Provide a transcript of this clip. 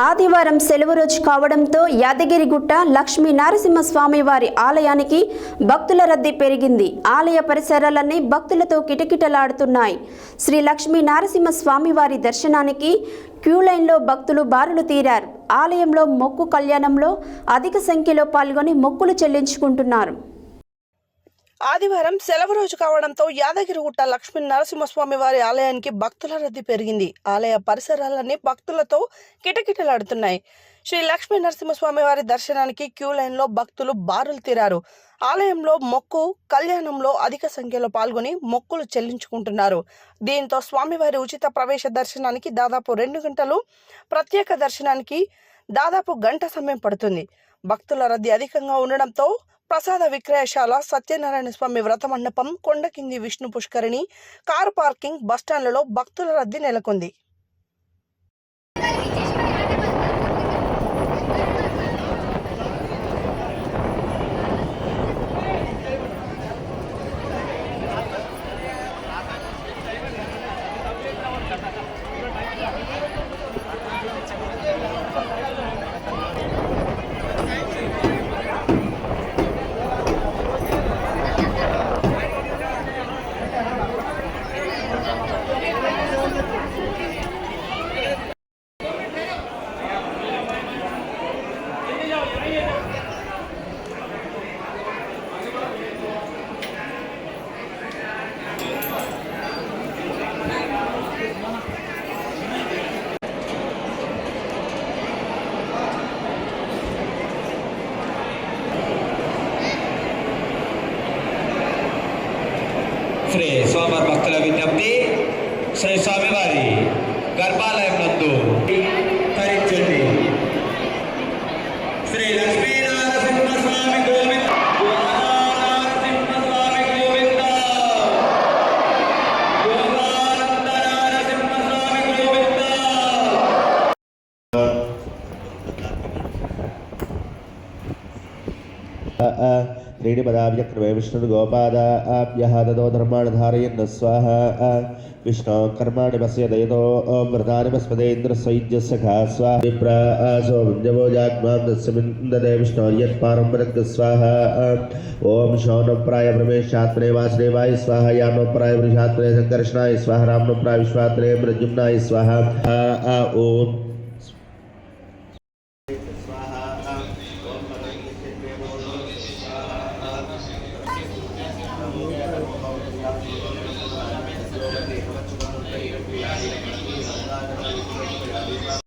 ఆదివారం సెలవు రోజు కావడంతో యాదగిరిగుట్ట లక్ష్మీ నరసింహస్వామి వారి ఆలయానికి భక్తుల రద్దీ పెరిగింది. ఆలయ పరిసరాలన్నీ భక్తులతో కిటకిటలాడుతున్నాయి. శ్రీ లక్ష్మీ నరసింహస్వామి వారి దర్శనానికి క్యూ లైన్లో భక్తులు బారులు తీరారు. ఆలయంలో మొక్కు కళ్యాణంలో అధిక సంఖ్యలో పాల్గొని మొక్కులు చెల్లించుకుంటున్నారు. ఆదివారం సెలవు రోజు కావడంతో యాదగిరిగుట్ట లక్ష్మీ నరసింహస్వామి వారి ఆలయానికి భక్తుల రద్దీ పెరిగింది. ఆలయ పరిసరాలన్నీ భక్తులతో కిటకిటలాడుతున్నాయి. శ్రీ లక్ష్మీ నరసింహస్వామి వారి దర్శనానికి క్యూ లైన్లో భక్తులు బారులు తీరారు. ఆలయంలో మొక్కు కళ్యాణంలో అధిక సంఖ్యలో పాల్గొని మొక్కులు చెల్లించుకుంటున్నారు. దీంతో స్వామివారి ఉచిత ప్రవేశ దర్శనానికి దాదాపు రెండు గంటలు ప్రత్యేక దర్శనానికి దాదాపు గంట సమయం పడుతుంది. భక్తుల రద్దీ అధికంగా ఉండడంతో ప్రసాద విక్రయశాల సత్యనారాయణ స్వామి వ్రత మండపం కొండకింది విష్ణు పుష్కరిణి కారు పార్కింగ్ బస్టాండ్లలో భక్తుల రద్దీ నెలకొంది. శ్రీ సోమవారి భక్తుల విజ్ఞప్తి. శ్రీ స్వామివారి గర్భాలయం నందు ధరించండి శ్రీ లక్ష్మీనారసింహ స్వామి గోవింద. त्रीणि पदाव्यक्रमे विष्णुर्गोपादाभ्यः ततो धर्माणि धारयन्न स्वाहा विष्णो कर्माणि पश्यदयतो व्रतानि पस्पदेन्द्रसैज्यसखा स्वाहासो विञ्जवो जाग्मां तस्मिन्दते विष्णो यत्पारम्परक स्वाहा ॐ शौनप्राय प्रवेशात्रे वासुदेवाय, स्वाहा यामप्राय वृषात्रे सङ्कर्षणाय स्वाहा राम्नप्राय विश्वात्रे प्रद्युम्नाय स्वाहा ॐ உலகை வளர்ந்து கொண்டுள்ள இறப்பு யாரை மனைவி சமுதாய